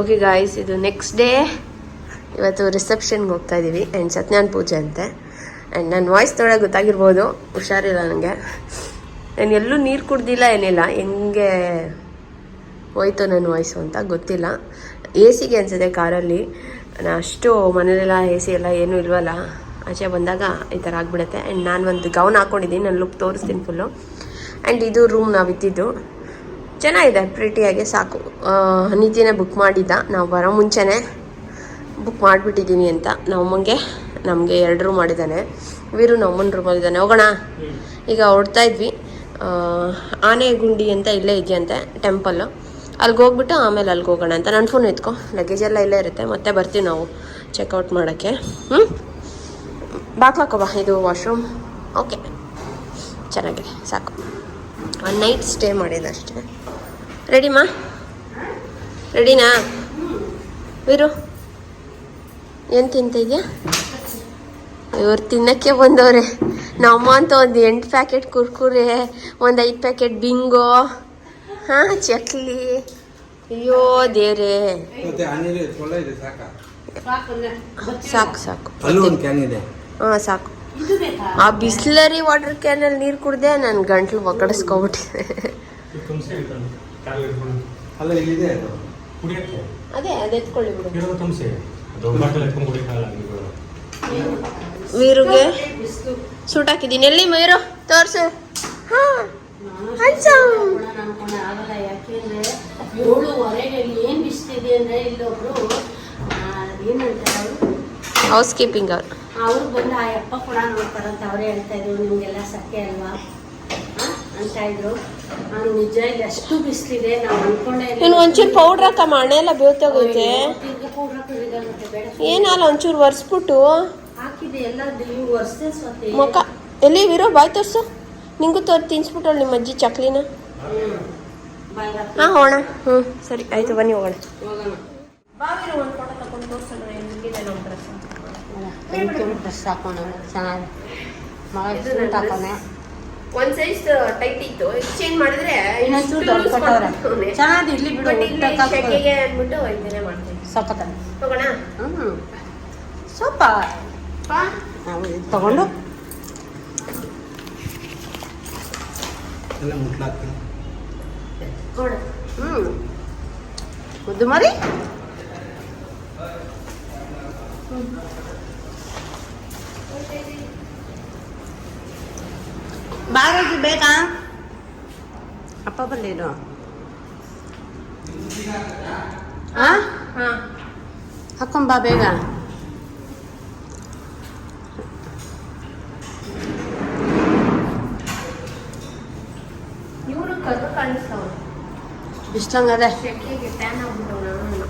Okay guys ಇದು next day ಇವತ್ತು ರಿಸೆಪ್ಷನ್ಗೆ ಹೋಗ್ತಾ ಇದ್ದೀವಿ ಆ್ಯಂಡ್ ಸತ್ಯನಾರಾಯಣ ಪೂಜೆ ಅಂತೆ. ಆ್ಯಂಡ್ ನನ್ನ ವಾಯ್ಸ್ ತೊಳೆ ಗೊತ್ತಾಗಿರ್ಬೋದು. ಹುಷಾರಿಲ್ಲ ನನಗೆ ನಾನು ಎಲ್ಲೂ ನೀರು ಕುಡ್ದಿಲ್ಲ ಏನಿಲ್ಲ. ಹೆಂಗೆ ಹೋಯ್ತು ನನ್ನ ವಾಯ್ಸು ಅಂತ ಗೊತ್ತಿಲ್ಲ. ಎ ಸಿಗೆ ಅನಿಸುತ್ತೆ ಕಾರಲ್ಲಿ. ನಾನು ಅಷ್ಟು ಮನೇಲೆಲ್ಲ ಎ ಸಿ ಎಲ್ಲ ಏನೂ ಇಲ್ವಲ್ಲ. ಆಚೆ ಬಂದಾಗ ಈ ಥರ ಆಗಿಬಿಡುತ್ತೆ. ಆ್ಯಂಡ್ ನಾನು ಒಂದು ಗೌನ್ ಹಾಕ್ಕೊಂಡಿದ್ದೀನಿ ನಾನು ಲುಕ್ ತೋರಿಸ್ತೀನಿ ಫುಲ್ಲು ಆ್ಯಂಡ್ ಇದು ರೂಮ್ ನಾವು ಇದ್ದಿದ್ದು ಚೆನ್ನಾಗಿದೆ ಪ್ರೀಟಿಯಾಗಿ ಸಾಕು. ನಿತಿನೇ ಬುಕ್ ಮಾಡಿದ್ದ. ನಾವು ಬರೋ ಮುಂಚೆನೇ ಬುಕ್ ಮಾಡಿಬಿಟ್ಟಿದ್ದೀನಿ ಅಂತ. ನಮ್ಮಂಗೆ ನಮಗೆ ಎರಡು ರೂಮ್ ಮಾಡಿದ್ದಾನೆ. ವೀರು ನಮ್ಮನ ರೂಮಲ್ಲಿದ್ದಾನೆ ಹೋಗೋಣ. ಈಗ ಹೊಡ್ತಾ ಇದ್ವಿ. ಆನೆ ಆನೆಗುಂಡಿ ಅಂತ ಇಲ್ಲೇ ಇದೆಯಂತೆ ಟೆಂಪಲ್ಲು ಅಲ್ಲಿಗೆ ಹೋಗ್ಬಿಟ್ಟು ಆಮೇಲೆ ಅಲ್ಲಿಗೆ ಹೋಗೋಣ ಅಂತ. ನನ್ನ ಫೋನ್ ಎತ್ಕೊ. ಲಗೇಜ್ ಎಲ್ಲ ಇಲ್ಲೇ ಇರುತ್ತೆ. ಮತ್ತೆ ಬರ್ತೀವಿ ನಾವು ಚೆಕ್ಔಟ್ ಮಾಡೋಕ್ಕೆ. ಹ್ಞೂ ಬಾಕ್ಲಾಕೋ ಇದು ವಾಶ್ರೂಮ್ ಓಕೆ ಚೆನ್ನಾಗಿದೆ. ಸಾಕು. ಒನ್ ನೈಟ್ ಸ್ಟೇ ಮಾಡಿದ್ದು ಅಷ್ಟೇ. ರೆಡಿಮಾ ರೆಡಿನಾ ವೀರು? ಏನು ತಿಂತ ಇದೆಯಾ? ಇವ್ರು ತಿನ್ನಕ್ಕೆ ಬಂದವ್ರೆ. ನಮ್ಮ ಅಂತ ಒಂದು ಎಂಟು ಪ್ಯಾಕೆಟ್ ಕುರ್ಕುರೆ, ಒಂದು ಐದು ಪ್ಯಾಕೆಟ್ ಬಿಂಗೋ ಹಾಂ? ಚಕ್ಲಿ. ಅಯ್ಯೋ ದೇವ್ರೆ. ಮತ್ತೆ ಆ ನೀರು ಎತ್ಕೊಳ್ಳ ಇದೆ ಸಾಕ? ಸಾಕು ಸಾಕು. ಹಾ ಒಂದು ಕ್ಯಾನ್ ಇದೆ. ಹಾಂ ಸಾಕು. ಆ ಬಿಸ್ಲರಿ ವಾಟರ್ ಕ್ಯಾನಲ್ಲಿ ನೀರು ಕುಡ್ದೆ ನನ್ನ ಗಂಟ್ಲು ಒಕ್ಕಡಿಸ್ಕೊಬಿಟ್ಟಿದೆ ಅದು. ಕುಡಿಯಕ್ಕೆ. ಅದೇ ಅದು ಎತ್ಕೊಳ್ಳಿ ಬಿಡು. ವೀರುಗೆ ಸೂಟ್ ಹಾಕಿದ್ದೀನಿ. ಎಲ್ಲಿ ಮಯೂರು ತೋರ್ಸು. ಹಾ. Handsome. ಆಗಲ್ಲ ಯಾಕೆಂದ್ರೆ ಏಳುವರೆಗೆ ಏನ್ ಬಿಸ್ತಿದೆ ಅಂದ್ರೆ ಇಲ್ಲೊಬ್ರು ಆ, ಏನಂತಾರೆ ಅವರು? ಹೌಸ್ ಕೀಪಿಂಗ್ ಅವ್ರು. ಅವ್ರು ಬಂದು ಆ ಯಪ್ಪ ಕೂಡ ನೋಡ್ತಾರಂತ ಅವರೇ ಹೇಳ್ತಾ ಇದ್ರು ನಿಮ್ಗೆಲ್ಲ ಸತ್ಯ ಅಲ್ವಾ? ಅಂತ ಇದ್ರು. ನಾನು ನಿಜ ಇಲ್ಲಿ ಅಷ್ಟು ಬಿಸಿಲಿದೆ ನಾವು ಅನ್ಕೊಂಡೇ ನೀನು ಒಂಚೂರು ಪೌಡ್ರ್ ಹಾಕಮ್ಮ ಹಣೆ ಎಲ್ಲ ಬೇವ್ತೋಗೈತೆ ಬೇಡ. ಏನಲ್ಲ ಒಂಚೂರು ಒರೆಸ್ಬಿಟ್ಟು. ಹಾಕಿದೆ ಎಲ್ಲ ನೀವು ಸ್ವತ್ತೆ ಸ್ವತಿ ಮುಖ ಎಲ್ಲಿ ವಿರೋ ಬಾಯ್ ತೋರ್ಸು. ನಿಂಗೂ ತೋರ್ ತಿನ್ಸ್ಬಿಟ್ಟವಳು ನಿಮ್ಮ ಅಜ್ಜಿ ಚಕ್ಲಿನ? ಹಾಂ ಹೋಣ ಹ್ಞೂ ಸರಿ ಆಯಿತು ಬನ್ನಿ ಹೋಗೋಣ. ಹೋಗೋಣ ಬಾವಿರು ಒಂದು ಡ್ರೆಸ್ ಹಾಕೋಣ ಚೆನ್ನಾಗಿ. ಸೈಜ್ ಟೈಟ್ ಇತ್ತು. ಎಕ್ಸ್ಚೇಂಜ್ ಮಾಡಿದ್ರೆ ಇನ್ನೊಂಚೂರು ದೊಡ್ಡ ಕೊಟ್ಟವ್ರೆ. ಚೆನ್ನಾಗಿ ಇರ್ಲಿ ಬಿಡು ಬಟ್ ಇಲ್ಲಿ ಊಟಕ್ಕೆ ಹಾಕ್ಬೋದು. ಶೆಕೆಗೆ ಅಂದ್ಬಿಟ್ಟು ಇದನ್ನೇ ಮಾಡ್ತೀವಿ ಹೋಗೋಣ? ಹ್ಞೂ ನಾವು ತಗೊಂಡು. ಎಲ್ಲ ಮುಟ್ಲಾಕ್ತೀನಿ ಹ್ಞೂ ಮುದ್ದು ಮರಿ? ಬಾರೋಗಿ ಬೇಕಾ? ಅಪ್ಪ ಬಂದೇನು ಹಾಂ. ಹಾ ಹಾಕೊಂಬಾ ಬೇಗ. ಇವರು ಕರ್ರು ಕಾಣಿಸ್ತಾವ ಇಷ್ಟಂಗದೆ ಶೆಕೆಗೆ ಟ್ಯಾನ್ ಆಗ್ಬಿಟ್ಟವ್ ನಾನು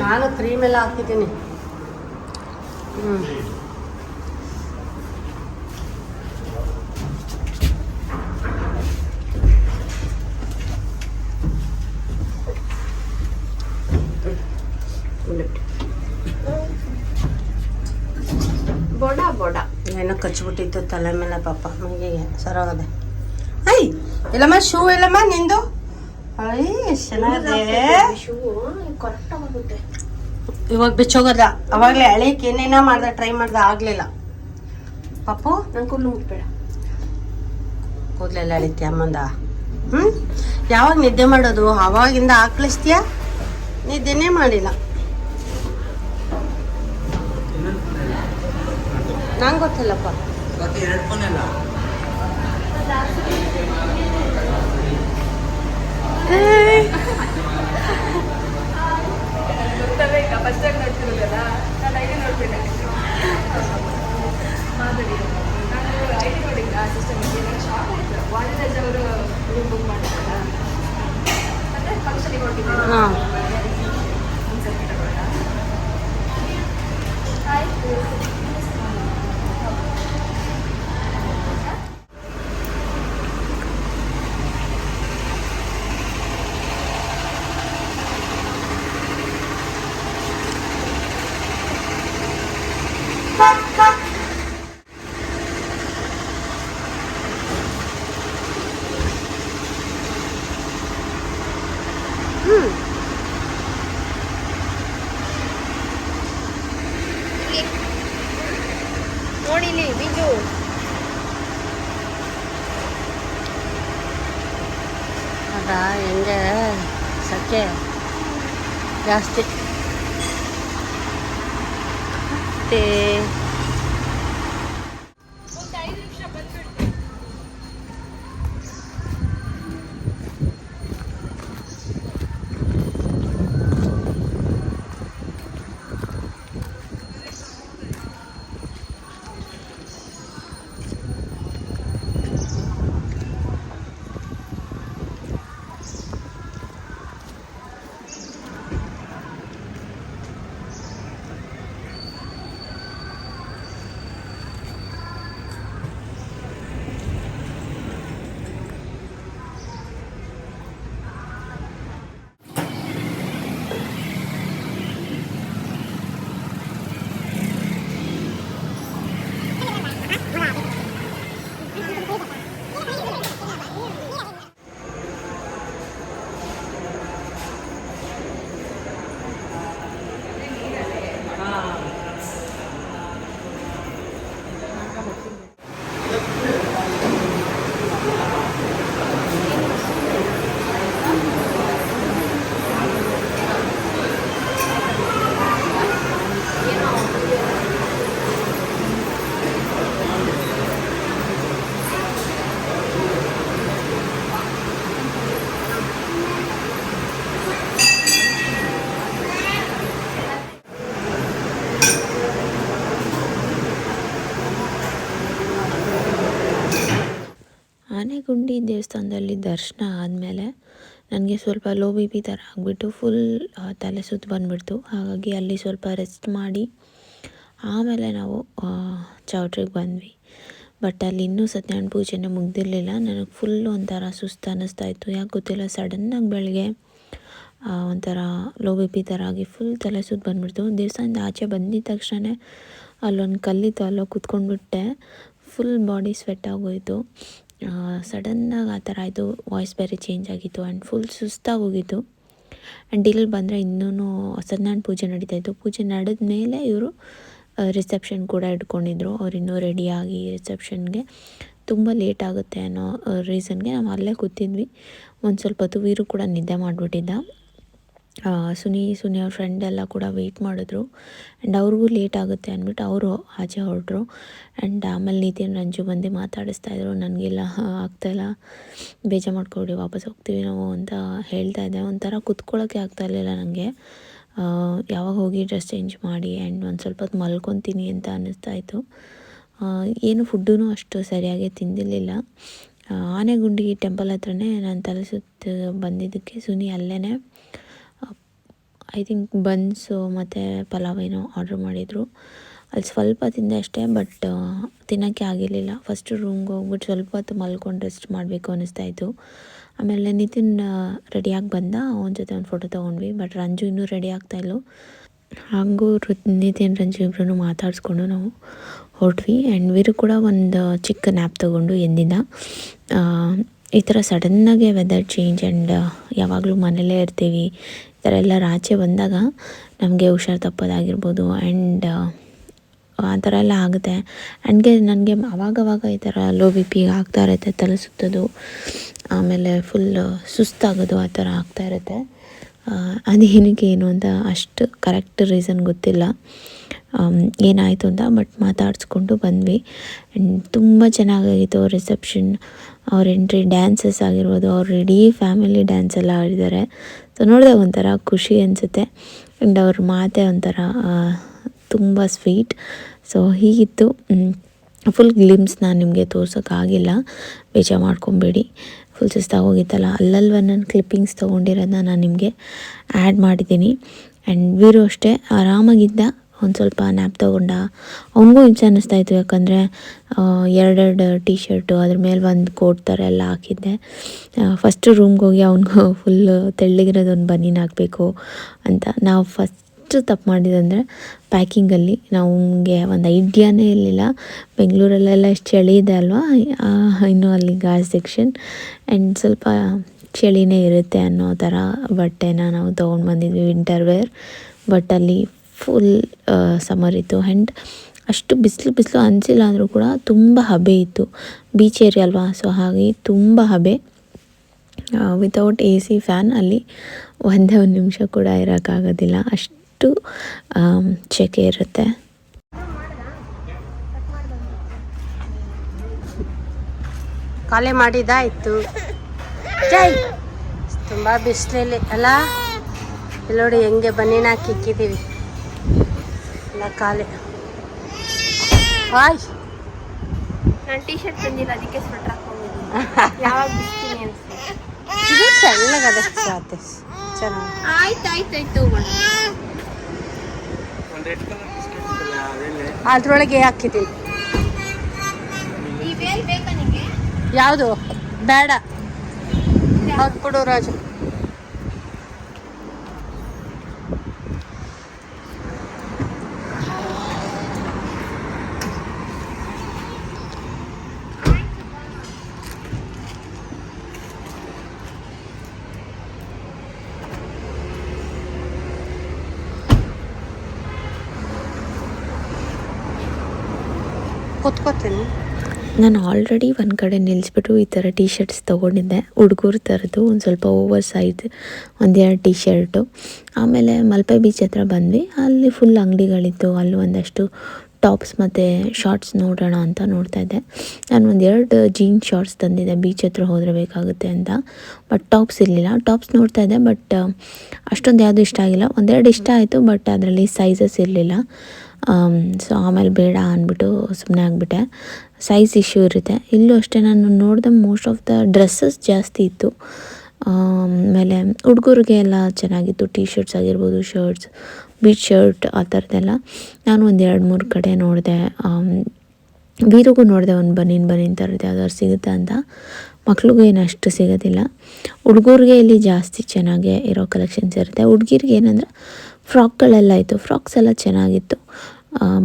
ನಾನು ಕ್ರೀಮ್ ಎಲ್ಲ ಹಾಕಿದ್ದೀನಿ ಹ್ಞೂ ಬೋಡ ಬೋಡ. ಏನೋ ಕಚ್ಬಿಟ್ಟಿತ್ತು ತಲೆ ಮೇಲೆ ಪಾಪ. ಮೈಗೆ ಸರೋಗದೆ ಎಲ್ಲಮ್ಮ ಶೂ ಇಲ್ಲಮ್ಮ ನಿಂದು? ಚೆನ್ನಾಗಿದೆ. ಶೂ ಕರೆಕ್ಟ್ ಆಗುತ್ತೆ ಇವಾಗ ಬಿಚ್ಚೋಗದ ಅವಾಗ್ಲೇ ಅಳಿಕ್ ಏನೇನ ಮಾಡ್ದ ಟ್ರೈ ಮಾಡ್ದ ಆಗ್ಲಿಲ್ಲ. ಪಾಪು? ನಂಗೆ ಕೂದಲು ಮುಟ್ಬೇಡ. ಕೂದಲೆಲ್ಲ ಎಳಿತೀಯ ಅಮ್ಮಂದ? ಹ್ಞೂ ಯಾವಾಗ ನಿದ್ದೆ ಮಾಡೋದು? ಅವಾಗಿಂದ ಆಕಳಿಸ್ತೀಯ ನಿದ್ದೆನೇ ಮಾಡಿಲ್ಲ. ನಂಗೆ ಗೊತ್ತಿಲ್ಲಪ್ಪ. ಎರಡು ಫೋನ್ ಎಲ್ಲ ಫಸ್ಟ್ ಟೈಮ್ ನೋಡ್ತಿರೋದಲ್ಲ ನಾನು ಐಡಿ ನೋಡ್ಬಿಟ್ಟೆ ಮಾಧುರಿ ನಾನು ಐಡಿ ನೋಡಿದ್ದ ಸಿಸ್ಟಮ್ಗೆ ನಂಗೆ ಶಾಕ್ ಆಯಿತು ವಾಣಿರಾಜ್ ಅವರು ರೂಮ್ ಬುಕ್ ಮಾಡಿದ್ರಲ್ಲ ಮತ್ತೆ ಫಂಕ್ಷನಿಗೆ ಹೊರಟಿದ್ದೆ ಹಾಂ ಆಗ ಹೆಂಗೆ ಸಕ್ಕೆ ಜಾಸ್ತಿ ಮತ್ತೆ ಆನೆಗುಂಡಿ ದೇವಸ್ಥಾನದಲ್ಲಿ ದರ್ಶನ ಆದಮೇಲೆ ನನಗೆ ಸ್ವಲ್ಪ ಲೋ ಬಿ ಪಿ ಥರ ಆಗಿಬಿಟ್ಟು ಫುಲ್ ತಲೆ ಸುತ್ತು ಬಂದುಬಿಡ್ತು. ಹಾಗಾಗಿ ಅಲ್ಲಿ ಸ್ವಲ್ಪ ರೆಸ್ಟ್ ಮಾಡಿ ಆಮೇಲೆ ನಾವು ಚೌಟ್ರಿಗೆ ಬಂದ್ವಿ. ಬಟ್ ಅಲ್ಲಿ ಇನ್ನೂ ಸತ್ಯನಾರಾಯಣ ಪೂಜೆನೇ ಮುಗ್ದಿರಲಿಲ್ಲ. ನನಗೆ ಫುಲ್ ಒಂಥರ ಸುಸ್ತು ಅನ್ನಿಸ್ತಾ ಇತ್ತು. ಯಾಕೆ ಗೊತ್ತಿಲ್ಲ ಸಡನ್ನಾಗಿ ಬೆಳಗ್ಗೆ ಒಂಥರ ಲೋ ಬಿ ಪಿ ಥರ ಆಗಿ ಫುಲ್ ತಲೆ ಸುತ್ತು ಬಂದುಬಿಡ್ತು. ದೇವಸ್ಥಾನದ ಆಚೆ ಬಂದಿದ್ದ ತಕ್ಷಣ ಅಲ್ಲೊಂದು ಕಲ್ಲಿತ್ತು ಅಲ್ಲೋ ಕುತ್ಕೊಂಡ್ಬಿಟ್ಟೆ. ಫುಲ್ ಬಾಡಿ ಸ್ವೆಟ್ ಆಗೋಯಿತು. ಸಡನ್ನಾಗಿ ಆ ಥರ ಆಯಿತು ವಾಯ್ಸ್ ಬೇರೆ ಚೇಂಜ್ ಆಗಿತ್ತು ಆ್ಯಂಡ್ ಫುಲ್ ಸುಸ್ತಾಗಿ ಹೋಗಿತ್ತು ಆ್ಯಂಡ್ ಇಲ್ಲಿ ಬಂದರೆ ಇನ್ನೂ ಸತ್ಯನಾರಾಯಣ ಪೂಜೆ ನಡೀತಾ ಇತ್ತು. ಪೂಜೆ ನಡೆದ ಮೇಲೆ ಇವರು ರಿಸೆಪ್ಷನ್ ಕೂಡ ಇಟ್ಕೊಂಡಿದ್ರು. ಅವ್ರು ಇನ್ನೂ ರೆಡಿಯಾಗಿ ರಿಸೆಪ್ಷನ್ಗೆ ತುಂಬ ಲೇಟ್ ಆಗುತ್ತೆ ಅನ್ನೋ ರೀಸನ್ಗೆ ನಾವು ಅಲ್ಲೇ ಕೂತಿದ್ವಿ. ಒಂದು ಸ್ವಲ್ಪ ಹೊತ್ತು ಕೂಡ ನಿದ್ದೆ ಮಾಡಿಬಿಟ್ಟಿದ್ದ. ಸುನಿ ಸುನಿ ಅವ್ರ ಫ್ರೆಂಡ್ ಎಲ್ಲ ಕೂಡ ವೆಯ್ಟ್ ಮಾಡಿದ್ರು. ಆ್ಯಂಡ್ ಅವ್ರಿಗೂ ಲೇಟ್ ಆಗುತ್ತೆ ಅಂದ್ಬಿಟ್ಟು ಅವರು ಆಚೆ ಹೊರಟ್ರು. ಆ್ಯಂಡ್ ಆಮೇಲೆ ನಿತಿನ್ ರಂಜು ಬಂದು ಮಾತಾಡಿಸ್ತಾ ಇದ್ರು. ನನಗೆಲ್ಲ ಆಗ್ತಾಯಿಲ್ಲ ಬೇಜಾರು ಮಾಡ್ಕೊಡಿ ವಾಪಸ್ ಹೋಗ್ತೀವಿ ನಾವು ಅಂತ ಹೇಳ್ತಾ ಇದ್ದೆ. ಒಂಥರ ಕುತ್ಕೊಳ್ಳೋಕ್ಕೆ ಆಗ್ತಾ ಇರಲಿಲ್ಲ ನನಗೆ ಯಾವಾಗ ಹೋಗಿ ಡ್ರೆಸ್ ಚೇಂಜ್ ಮಾಡಿ ಆ್ಯಂಡ್ ಒಂದು ಸ್ವಲ್ಪ ಹೊತ್ತು ಮಲ್ಕೊತೀನಿ ಅಂತ ಅನ್ನಿಸ್ತಾ ಇತ್ತು. ಏನು ಫುಡ್ಡೂ ಅಷ್ಟು ಸರಿಯಾಗಿ ತಿಂದಿರಲಿಲ್ಲ. ಆನೆಗುಂಡಿ ಟೆಂಪಲ್ ಹತ್ರನೇ ನಾನು ತಲೆ ಸುತ್ತ ಬಂದಿದ್ದಕ್ಕೆ ಸುನಿ ಅಲ್ಲೇ ಐ ಥಿಂಕ್ ಬನ್ಸು ಮತ್ತು ಪಲಾವ್ ಏನೋ ಆರ್ಡ್ರ್ ಮಾಡಿದರು. ಅಲ್ಲಿ ಸ್ವಲ್ಪ ತಿಂದೆ ಅಷ್ಟೇ ಬಟ್ ತಿನ್ನೋಕ್ಕೆ ಆಗಿರಲಿಲ್ಲ. ಫಸ್ಟು ರೂಮ್ಗೆ ಹೋಗ್ಬಿಟ್ಟು ಸ್ವಲ್ಪ ಹೊತ್ತು ಮಲ್ಕೊಂಡು ರೆಸ್ಟ್ ಮಾಡಬೇಕು ಅನ್ನಿಸ್ತಾ ಇತ್ತು. ಆಮೇಲೆ ನಿತಿನ್ ರೆಡಿಯಾಗಿ ಬಂದ. ಅವನ ಜೊತೆ ಒಂದು ಫೋಟೋ ತೊಗೊಂಡ್ವಿ ಬಟ್ ರಂಜು ಇನ್ನೂ ರೆಡಿ ಆಗ್ತಾಯಿಲ್ಲ ಹಾಗೂ ರು- ನಿತಿನ್, ರಂಜು ಇಬ್ಬರೂ ಮಾತಾಡಿಸ್ಕೊಂಡು ನಾವು ಹೊರಟ್ವಿ. ಆ್ಯಂಡ್ ವೀರು ಕೂಡ ಒಂದು ಚಿಕ್ಕ ನ್ಯಾಪ್ ತೊಗೊಂಡು ಎಂದಿನ. ಈ ಥರ ಸಡನ್ನಾಗೆ ವೆದರ್ ಚೇಂಜ್ ಆ್ಯಂಡ್ ಯಾವಾಗಲೂ ಮನೇಲೇ ಇರ್ತೀವಿ. ಈ ಥರ ಎಲ್ಲ ಆಚೆ ಬಂದಾಗ ನಮಗೆ ಹುಷಾರು ತಪ್ಪೋದಾಗಿರ್ಬೋದು ಆ್ಯಂಡ್ ಆ ಥರ ಎಲ್ಲ ಆಗುತ್ತೆ. ಆ್ಯಂಡ್ಗೆ ನನಗೆ ಅವಾಗವಾಗ ಈ ಥರ ಲೋ ಬಿ ಪಿ ಆಗ್ತಾ ಇರುತ್ತೆ, ತಲೆ ಸುತ್ತೋದು, ಆಮೇಲೆ ಫುಲ್ ಸುಸ್ತಾಗೋದು ಆ ಥರ ಆಗ್ತಾ ಇರುತ್ತೆ. ಅದು ಏನಕ್ಕೆ ಏನು ಅಂತ ಅಷ್ಟು ಕರೆಕ್ಟ್ ರೀಸನ್ ಗೊತ್ತಿಲ್ಲ. ಏನಾಯಿತು ಅಂತ ಬಟ್ ಮಾತಾಡಿಸ್ಕೊಂಡು ಬಂದ್ವಿ. ಆ್ಯಂಡ್ ತುಂಬ ಚೆನ್ನಾಗಾಗಿತ್ತು ರಿಸೆಪ್ಷನ್ ಅವ್ರ ಎಂಟ್ರಿ ಡ್ಯಾನ್ಸಸ್ ಆಗಿರ್ಬೋದು, ಅವ್ರ ಇಡೀ ಫ್ಯಾಮಿಲಿ ಡ್ಯಾನ್ಸ್ ಎಲ್ಲ ಆಡಿದ್ದಾರೆ. ಸೊ ನೋಡಿದಾಗ ಒಂಥರ ಖುಷಿ ಅನಿಸುತ್ತೆ. ಆ್ಯಂಡ್ ಅವ್ರ ಮಾತೆ ಒಂಥರ ತುಂಬ ಸ್ವೀಟ್ ಸೊ ಹೀಗಿತ್ತು. ಫುಲ್ ಗ್ಲಿಮ್ಸ್ ನಾನು ನಿಮಗೆ ತೋರ್ಸೋಕ್ಕಾಗಿಲ್ಲ ಬೇಜಾರು ಮಾಡ್ಕೊಬೇಡಿ. ಫುಲ್ ಸುಸ್ತಾಗಿ ಹೋಗಿತ್ತಲ್ಲ ಅಲ್ಲಲ್ವ ನಾನು ಕ್ಲಿಪ್ಪಿಂಗ್ಸ್ ತೊಗೊಂಡಿರೋದನ್ನ ನಾನು ನಿಮಗೆ ಆ್ಯಡ್ ಮಾಡಿದ್ದೀನಿ. ಆ್ಯಂಡ್ ವೀರು ಅಷ್ಟೇ ಆರಾಮಾಗಿದ್ದ. ಒಂದು ಸ್ವಲ್ಪ ನ್ಯಾಪ್ ತೊಗೊಂಡ. ಅವನಿಗೂ ಹಿಂಸೆ ಅನ್ನಿಸ್ತಾ ಇತ್ತು ಯಾಕಂದರೆ ಎರಡೆರಡು ಟೀ ಶರ್ಟು ಅದ್ರ ಮೇಲೆ ಒಂದು ಕೋಟ್ ಥರ ಎಲ್ಲ ಹಾಕಿದ್ದೆ. ಫಸ್ಟ್ ರೂಮ್ಗೆ ಹೋಗಿ ಅವ್ನಿಗೂ ಫುಲ್ಲು ತೆಳ್ಳಗಿರೋದೊಂದು ಬನೀನ್ ಹಾಕಬೇಕು ಅಂತ. ನಾವು ಫಸ್ಟ್ ತಪ್ಪು ಮಾಡಿದಂದರೆ ಪ್ಯಾಕಿಂಗಲ್ಲಿ ನಮಗೆ ಒಂದು ಐಡಿಯಾನೇ ಇರಲಿಲ್ಲ. ಬೆಂಗಳೂರಲ್ಲೆಲ್ಲ ಎಷ್ಟು ಚಳಿ ಇದೆ ಅಲ್ವಾ? ಇನ್ನು ಅಲ್ಲಿ ಗಾಜ್ ಸೆಕ್ಷನ್ ಆ್ಯಂಡ್ ಸ್ವಲ್ಪ ಚಳಿನೇ ಇರುತ್ತೆ ಅನ್ನೋ ಥರ ಬಟ್ಟೆನ ನಾವು ತೊಗೊಂಡು ಬಂದಿದ್ವಿ ವಿಂಟರ್ ವೇರ್ ಬಟ್ ಅಲ್ಲಿ ಫುಲ್ ಸಮ್ಮರ್ ಇತ್ತು. ಆ್ಯಂಡ್ ಅಷ್ಟು ಬಿಸಿಲು ಬಿಸಿಲು ಅನಿಸಿಲ್ಲ ಅಂದರೂ ಕೂಡ ತುಂಬ ಹಬೆ ಇತ್ತು. ಬೀಚ್ ಏರಿಯಾ ಅಲ್ವಾ? ಸೊ ಹಾಗೆ ತುಂಬ ಹಬೆ. ವಿತೌಟ್ ಎ ಸಿ ಫ್ಯಾನ್ ಅಲ್ಲಿ ಒಂದೇ ಒಂದು ನಿಮಿಷ ಕೂಡ ಇರೋಕ್ಕಾಗೋದಿಲ್ಲ. ಅಷ್ಟು ಚೆಕೆ ಸೆಕೆ ಇರುತ್ತೆ. ಕಾಲೆ ಮಾಡಿದಾಯ್ತು ತುಂಬ ಬಿಸಿಲಲ್ಲಿ, ಅಲ್ಲ? ಇಲ್ಲಿ ನೋಡಿ ಹೆಂಗೆ ಬನ್ನಿನ ಹಾಕಿಕ್ಕಿದ್ದೀವಿ ಎಲ್ಲ ಖಾಲಿ ಹಾಯ್ ನಾನು ಟೀ ಶರ್ಟ್ ಬಂದಿಲ್ಲ ಅದಕ್ಕೆ ಸ್ವೆಟರ್ ಹಾಕೊಂಡಿದ್ದೀನಿ. ಯಾವಾಗ ಬಿಡ್ತೀನಿ ಅನ್ಸುತ್ತೆ. ಇದು ಸಾತೆ ಚೆನ್ನಾಗಿ. ಆಯ್ತು ಆಯ್ತು ಆಯ್ತು ಅದ್ರೊಳಗೆ ಹಾಕಿದ್ದೀನಿ. ಈ ಬೇಲ್ ಬೇಕಾ ನಿಮಗೆ ಯಾವುದು? ಬೇಡ. ಹಾಕ್ಬಿಡು ಬಿಡು ರಾಜು. ನಾನು ಆಲ್ರೆಡಿ ಒಂದು ಕಡೆ ನಿಲ್ಲಿಸ್ಬಿಟ್ಟು ಈ ಥರ ಟೀ ಶರ್ಟ್ಸ್ ತೊಗೊಂಡಿದ್ದೆ. ಹುಡುಗರು ಥರದ್ದು ಒಂದು ಸ್ವಲ್ಪ ಓವರ್ ಸೈಜ್ ಒಂದೆರಡು ಟೀ ಶರ್ಟು ಆಮೇಲೆ ಮಲ್ಪೆ ಬೀಚ್ ಹತ್ರ ಬಂದ್ವಿ. ಅಲ್ಲಿ ಫುಲ್ ಅಂಗಡಿಗಳಿತ್ತು. ಅಲ್ಲಿ ಒಂದಷ್ಟು ಟಾಪ್ಸ್ ಮತ್ತು ಶಾರ್ಟ್ಸ್ ನೋಡೋಣ ಅಂತ ನೋಡ್ತಾ ಇದ್ದೆ. ನಾನು ಒಂದೆರಡು ಜೀನ್ ಶಾರ್ಟ್ಸ್ ತಂದಿದ್ದೆ. ಬೀಚ್ ಹತ್ರ ಹೋದರೆ ಬೇಕಾಗುತ್ತೆ ಅಂತ. ಬಟ್ ಟಾಪ್ಸ್ ಇರಲಿಲ್ಲ. ಟಾಪ್ಸ್ ನೋಡ್ತಾ ಇದ್ದೆ. ಬಟ್ ಅಷ್ಟೊಂದು ಯಾವುದು ಇಷ್ಟ ಆಗಿಲ್ಲ. ಒಂದೆರಡು ಇಷ್ಟ ಆಯಿತು. ಬಟ್ ಅದರಲ್ಲಿ ಸೈಜಸ್ ಇರಲಿಲ್ಲ. ಸೊ ಆಮೇಲೆ ಬೇಡ ಅಂದ್ಬಿಟ್ಟು ಸುಮ್ಮನೆ ಆಗಿಬಿಟ್ಟೆ. ಸೈಜ್ ಇಶ್ಯೂ ಇರುತ್ತೆ. ಇಲ್ಲೂ ಅಷ್ಟೇ ನಾನು ನೋಡಿದೆ ಮೋಸ್ಟ್ ಆಫ್ ದ ಡ್ರೆಸ್ಸಸ್ ಜಾಸ್ತಿ ಇತ್ತು. ಆಮೇಲೆ ಹುಡುಗರಿಗೆ ಎಲ್ಲ ಚೆನ್ನಾಗಿತ್ತು. ಟೀ ಶರ್ಟ್ಸ್ ಆಗಿರ್ಬೋದು ಶರ್ಟ್ಸ್ ಬೀಚ್ ಶರ್ಟ್ ಆ ಥರದ್ದೆಲ್ಲ. ನಾನು ಒಂದು ಎರಡು ಮೂರು ಕಡೆ ನೋಡಿದೆ. ವೀರಿಗೂ ನೋಡಿದೆ ಒಂದು ಬನೀನ್ ಬನೀನ್ ಥರದ್ದು ಯಾವ್ದಾದ್ರು ಸಿಗುತ್ತೆ ಅಂತ. ಮಕ್ಳಿಗೂ ಏನು ಅಷ್ಟು ಸಿಗೋದಿಲ್ಲ. ಹುಡುಗರಿಗೆ ಇಲ್ಲಿ ಜಾಸ್ತಿ ಚೆನ್ನಾಗೇ ಇರೋ ಕಲೆಕ್ಷನ್ಸ್ ಇರುತ್ತೆ. ಹುಡುಗಿರಿಗೆ ಏನಂದರೆ ಫ್ರಾಕ್ಗಳೆಲ್ಲ ಇತ್ತು. ಫ್ರಾಕ್ಸ್ ಎಲ್ಲ ಚೆನ್ನಾಗಿತ್ತು.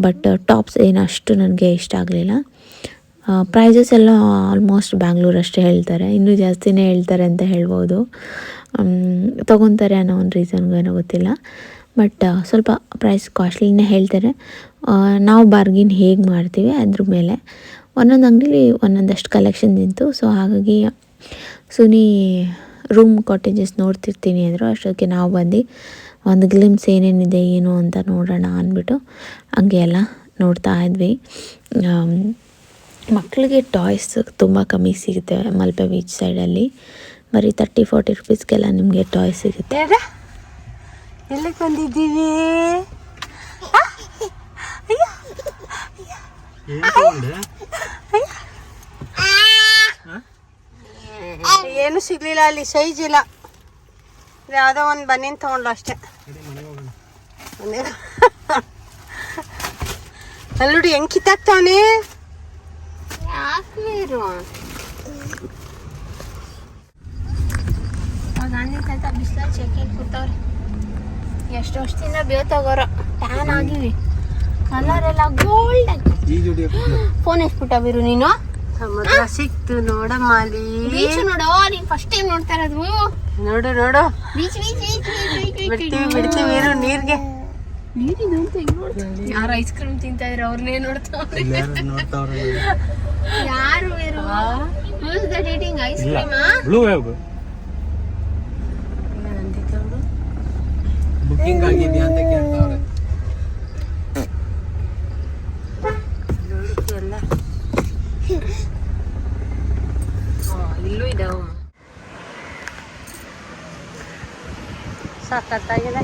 ಬಟ್ ಟಾಪ್ಸ್ ಏನು ಅಷ್ಟು ನನಗೆ ಇಷ್ಟ ಆಗಲಿಲ್ಲ. ಪ್ರೈಸಸ್ ಎಲ್ಲ ಆಲ್ಮೋಸ್ಟ್ ಬ್ಯಾಂಗ್ಳೂರ್ ಅಷ್ಟೇ ಹೇಳ್ತಾರೆ. ಇನ್ನೂ ಜಾಸ್ತಿನೇ ಹೇಳ್ತಾರೆ ಅಂತ ಹೇಳ್ಬೋದು. ತೊಗೊತಾರೆ ಅನ್ನೋ ಒಂದು ರೀಸನ್ಗೂ ಏನೋ ಗೊತ್ತಿಲ್ಲ. ಬಟ್ ಸ್ವಲ್ಪ ಪ್ರೈಸ್ ಕಾಸ್ಟ್ಲಿನೇ ಹೇಳ್ತಾರೆ. ನಾವು ಬಾರ್ಗಿನ್ ಹೇಗೆ ಮಾಡ್ತೀವಿ ಅದ್ರ ಮೇಲೆ. ಒಂದೊಂದು ಅಂಗಡಿಲಿ ಒಂದೊಂದಷ್ಟು ಕಲೆಕ್ಷನ್ ನಿಂತು ಸೊ ಹಾಗಾಗಿ ಸುನಿ ರೂಮ್ ಕಾಟೇಜಸ್ ನೋಡ್ತಿರ್ತೀನಿ ಅಂದರು. ಅಷ್ಟೊತ್ತಿಗೆ ನಾವು ಬಂದು ಒಂದು ಗ್ಲಿಮ್ಸ್ ಏನೇನಿದೆ, ಏನು ಅಂತ ನೋಡೋಣ ಅಂದ್ಬಿಟ್ಟು ಹಂಗೆ ಎಲ್ಲ ನೋಡ್ತಾ ಇದ್ವಿ. ಮಕ್ಕಳಿಗೆ ಟಾಯ್ಸ್ ತುಂಬ ಕಮ್ಮಿ ಸಿಗುತ್ತೆ ಮಲ್ಪೆ ಬೀಚ್ ಸೈಡಲ್ಲಿ. ಬರೀ ತರ್ಟಿ ಫೋರ್ಟಿ ರುಪೀಸ್ಗೆಲ್ಲ ನಿಮಗೆ ಟಾಯ್ಸ್ ಸಿಗುತ್ತೆ. ಎಲ್ಲಿಗೆ ಬಂದಿದ್ದೀವಿ? ಏನು ಸಿಗ್ಲಿಲ್ಲ ಅಲ್ಲಿ, ಸೈಜ್ ಇಲ್ಲ. ಯಾವುದೋ ಒಂದು ಬನ್ನಿನ ತೊಗೊಂಡು ಅಷ್ಟೇ. ಮನೆಗೆ- ಅಲ್ಲಿ ನೋಡಿ ಹೆಂಗ್ ಕಿತ್ತಾಕ್ತಾನೆ ಯಾಕೆ ಗಾಂಧಿ ತಾತ ಬಿಸಿಲ ಚೆಕ್ಕೆ ಕೂತವ್ರೆ. ಎಷ್ಟು ವರ್ಷದಿಂದ ಬೇವ್ ತಗೋರ. ಟ್ಯಾನ್ ಆಗಿವಿ. ಕಲರ್ ಎಲ್ಲ ಗೋಲ್ಡ್ ಈ ಜೋಡಿ ಫೋನ್ ಎಷ್ಟು ಬಿರು ನೀನು. ಸಮುದ್ರ ಸಿಕ್ತು ನೋಡಮ್ಮ ಅಲ್ಲಿ ಬೀಚ್ ನೋಡು ನೀನ್ ಫಸ್ಟ್ ಟೈಮ್ ನೋಡ್ತಾ ಇರೋದು. ನೋಡು ನೋಡು. ಬೀಚ್ ಬೀಚ್ ಬೀಚ್ ಬಿಡ್ತೀವಿ ಬಿಡ್ತೀವಿ ಇರು ನೀರ್ಗೆ. ನೀರಿನ ಅಂತ ಹೆಂಗ್ ನೋಡ್ತಾರೆ ಯಾರು ಐಸ್ ಕ್ರೀಮ್ ತಿಂತಾ ಇದ್ರೆ ಅವ್ರನ್ನೇ ನೋಡ್ತಾವ್ರೆ. ಯಾರು ಇರು who's the dating ice cream blue wave booking ಆಗಿದ್ಯಾ ಅಂತ ಕೇಳ್ತಾವ್ರೆ ಎಲ್ಲ ಇಲ್ಲೂ ಇದಾವ ಸಖತ್ತಾಗಿದೆ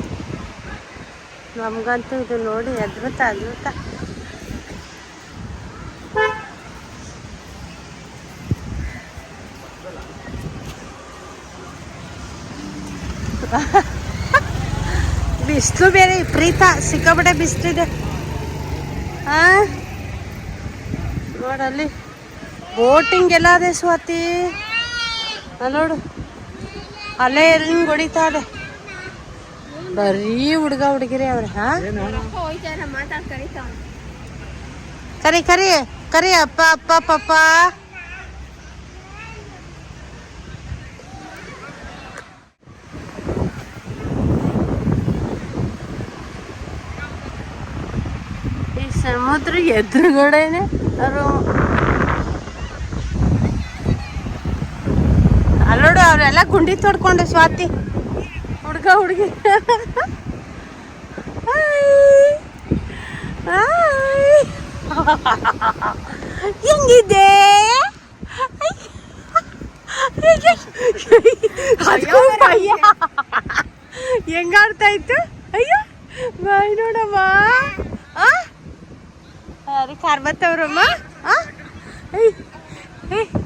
ನಮ್ಗಂತೂ ಇದು ನೋಡಿ ಅದ್ಭುತ ಅದ್ಭುತ. ಬಿಸಿಲು ಬೇರೆ ಪ್ರೀತ ಸಿಕ್ಕಾಪಟ್ಟೆ ಬಿಸಿಲಿದೆ ಆ? ನೋಡಲ್ಲಿ. ಬೋಟಿಂಗ್ ಎಲ್ಲ ಅದೇ ಸ್ವಾತಿ. ನೋಡು. ಅಲ್ಲೇ ಎಲ್ಲಿ ಹೊಡಿತಾರೆ ಬರೀ ಹುಡುಗ ಹುಡುಗಿರಿ ಅವ್ರೆ ಹಾ? ಕರಿ ಕರಿ ಕರಿ ಅಪ್ಪ ಅಪ್ಪ ಪಪ್ಪ. ಈ ಸಮುದ್ರ ಎದುರುಗಡೆನೆ ಅವರು ಅಲ್ಲೋಡು ಅವರೆಲ್ಲ ಗುಂಡಿ ತೊಡ್ಕೊಂಡು ಸ್ವಾತಿ. ಹುಡುಗ ಹುಡುಗಿ. ಹೆಂಗಿದೆ. ಹೆಂಗಾಡ್ತಾ ಇತ್ತು? ಅಯ್ಯೋ. ಬಾಯ್ ನೋಡಮ್ಮ ಆ? ಅರೆ ಕಾರ್ ಬರ್ತವ್ರಮ್ಮ ಆ? ಏಯ್, ಏಯ್. ಏಯ್.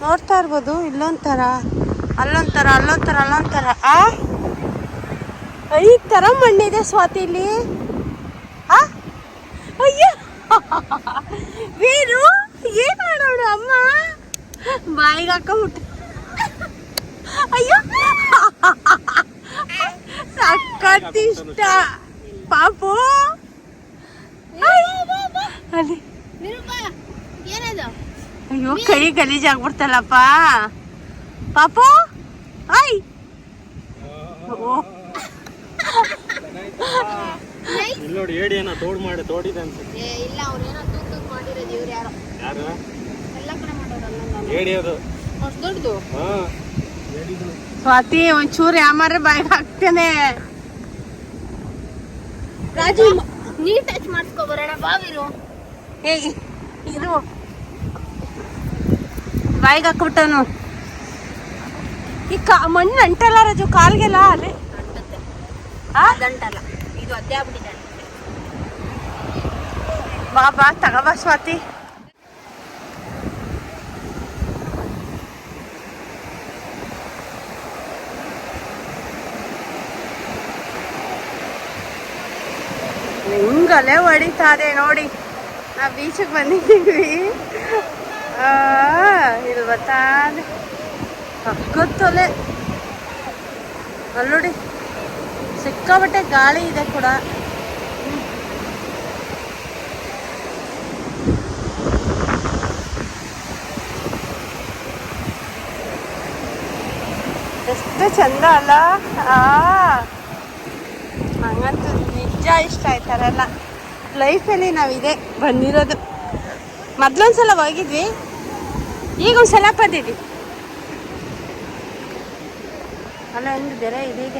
ನೋಡ್ತಾ ಇರ್ಬೋದು ಇಲ್ಲೊಂಥರ ಅಲ್ಲೊಂಥರ ಅಲ್ಲೊಂಥರ ಅಲ್ಲೊಂಥರ. ಆ? ಐದು ಥರ ಮಣ್ಣಿದೆ ಸ್ವಾತಿ ಇಲ್ಲಿ. ಆ? ಅಯ್ಯ! ವೀರು ಏನ್ ಮಾಡೋಣ ಅಮ್ಮ? ಬಾಯಿಗೆ ಹಾಕೊಂಬಿಟ್ಟು. ಅಯ್ಯೋ! ಸಕ್ಕತ್ತಿಷ್ಟ ಪಾಪು. ಅಲ್ಲಿ. ಅಯ್ಯೋ ಕೈ ಗಲೀಜಾಗ್ಬಿಡ್ತಲ್ಲಪ್ಪ. ಪಾಪು ಐ. ಓ. ಇಲ್ಲಿ ನೋಡಿ ಏಡಿ ಏನೋ ತೋಡ್ ಮಾಡಿ ತೋಡಿದೆ ಅನ್ಸುತ್ತೆ. ಇಲ್ಲ ಅವ್ರೇನೋ ತೂಕ ತೂಕ ಮಾಡಿರೋದು ಇವ್ರು ಯಾರೋ. ಯಾರು? ಎಲ್ಲ ಕಡೆ ಮಾಡೋರಲ್ಲ ಏಡಿ ಅದು. ಅಷ್ಟು ದೊಡ್ಡದು? ಹಾ. ಸ್ವಾತಿ ಒಂಚೂರು ಯಾಮಾರ ಬಾಯಿಗೆ ಹಾಕ್ತೇನೆ. ರಾಜು ನೀ ಟಚ್ ಮಾಡಿಸ್ಕೊ ಬರೋಣ ಬಾವಿರು ಹೇಗೆ ಇರು. ಬಾಯಿಗೆ ಹಾಕ್ಬಿಟ್ಟವನು. ಈ ಕಾ, ಮಣ್ಣು ಅಂಟಲ್ಲ ರಾಜು, ಕಾಲ್ಗೆಲ್ಲ ಅಲ್ಲಿ? ದಂಟಲ್ಲ ಇದು ಅದೇ ಆಗ್ಬಿಟ್ಟಿದೆ ಬಾ ತಗೋಬಾ ಸ್ವಾತಿ ಹೆಂಗಲೆ ಹೊಡಿತಾರೆ ನೋಡಿ. ನಾವು ಬೀಚಿಗೆ ಬಂದಿದ್ದೀವಿ. ಇಲ್ಲಿ ಬರ್ತಾನೆ ಗೊತ್ತೊಲೆ ಅಲ್ಲಿ. ನೋಡಿ ಸಿಕ್ಕಾಬಟ್ಟೆ ಗಾಳಿ ಇದೆ ಕೂಡ. ಎಷ್ಟು ಚಂದ ಅಲ್ಲ? ಹಂಗಂತೂ ನಿಜ ಇಷ್ಟ ಆಯ್ತಾರಲ್ಲ. ಲೈಫಲ್ಲಿ ನಾವಿದೆ ಬಂದಿರೋದು. ಮೊದ್ಲೊಂದ್ಸಲ ಹೋಗಿದ್ವಿ. ಈಗ ಒಂದ್ಸಲ ಬಂದಿದ್ವಿ ಅಲ್ಲ ಒಂದು ಬೆರೆ ಇದೀಗ